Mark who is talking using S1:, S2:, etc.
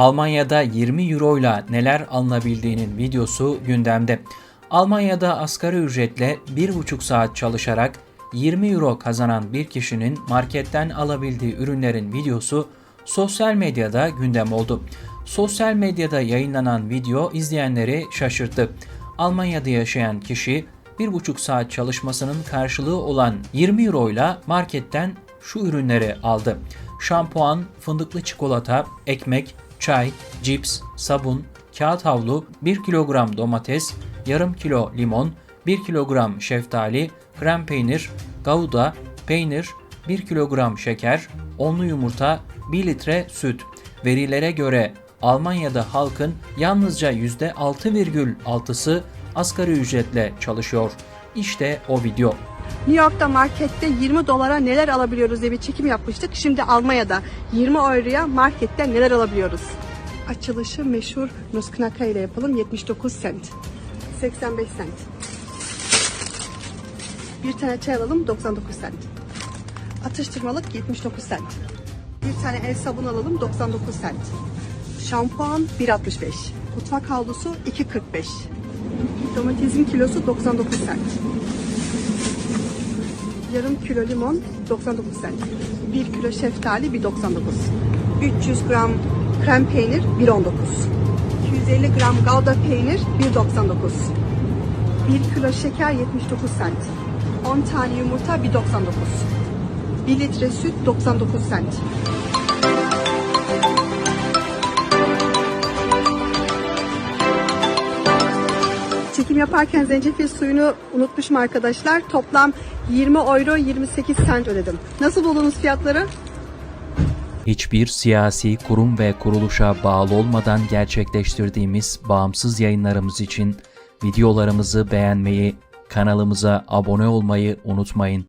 S1: Almanya'da 20 euro ile neler alınabildiğinin videosu gündemde. Almanya'da asgari ücretle 1,5 saat çalışarak 20 euro kazanan bir kişinin marketten alabildiği ürünlerin videosu sosyal medyada gündem oldu. Sosyal medyada yayınlanan video izleyenleri şaşırttı. Almanya'da yaşayan kişi 1,5 saat çalışmasının karşılığı olan 20 euro ile marketten şu ürünleri aldı. Şampuan, fındıklı çikolata, ekmek, çay, cips, sabun, kağıt havlu, 1 kilogram domates, yarım kilo limon, 1 kilogram şeftali, krem peynir, gouda, peynir, 1 kilogram şeker, onlu yumurta, 1 litre süt. Verilere göre Almanya'da halkın yalnızca %6,6'sı asgari ücretle çalışıyor. İşte o video.
S2: New York'ta markette 20 dolara neler alabiliyoruz diye bir çekim yapmıştık. Şimdi Almanya'da 20 euroya markette neler alabiliyoruz? Açılışı meşhur Nussknacker ile yapalım 79 cent. 85 cent. Bir tane çay alalım 99 cent. Atıştırmalık 79 cent. Bir tane el sabun alalım 99 cent. Şampuan 1.65. Mutfak havlusu 2.45. Domatesin kilosu 99 cent. Yarım kilo limon 99 cent. 1 kilo şeftali 1.99. 300 gram krem peynir 1.19. 250 gram gouda peynir 1.99. 1 kilo şeker 79 cent. 10 tane yumurta 1.99. 1 litre süt 99 cent. Çekim yaparken zencefil suyunu unutmuşum arkadaşlar. Toplam 20 euro 28 cent ödedim. Nasıl buldunuz fiyatları?
S1: Hiçbir siyasi kurum ve kuruluşa bağlı olmadan gerçekleştirdiğimiz bağımsız yayınlarımız için videolarımızı beğenmeyi, kanalımıza abone olmayı unutmayın.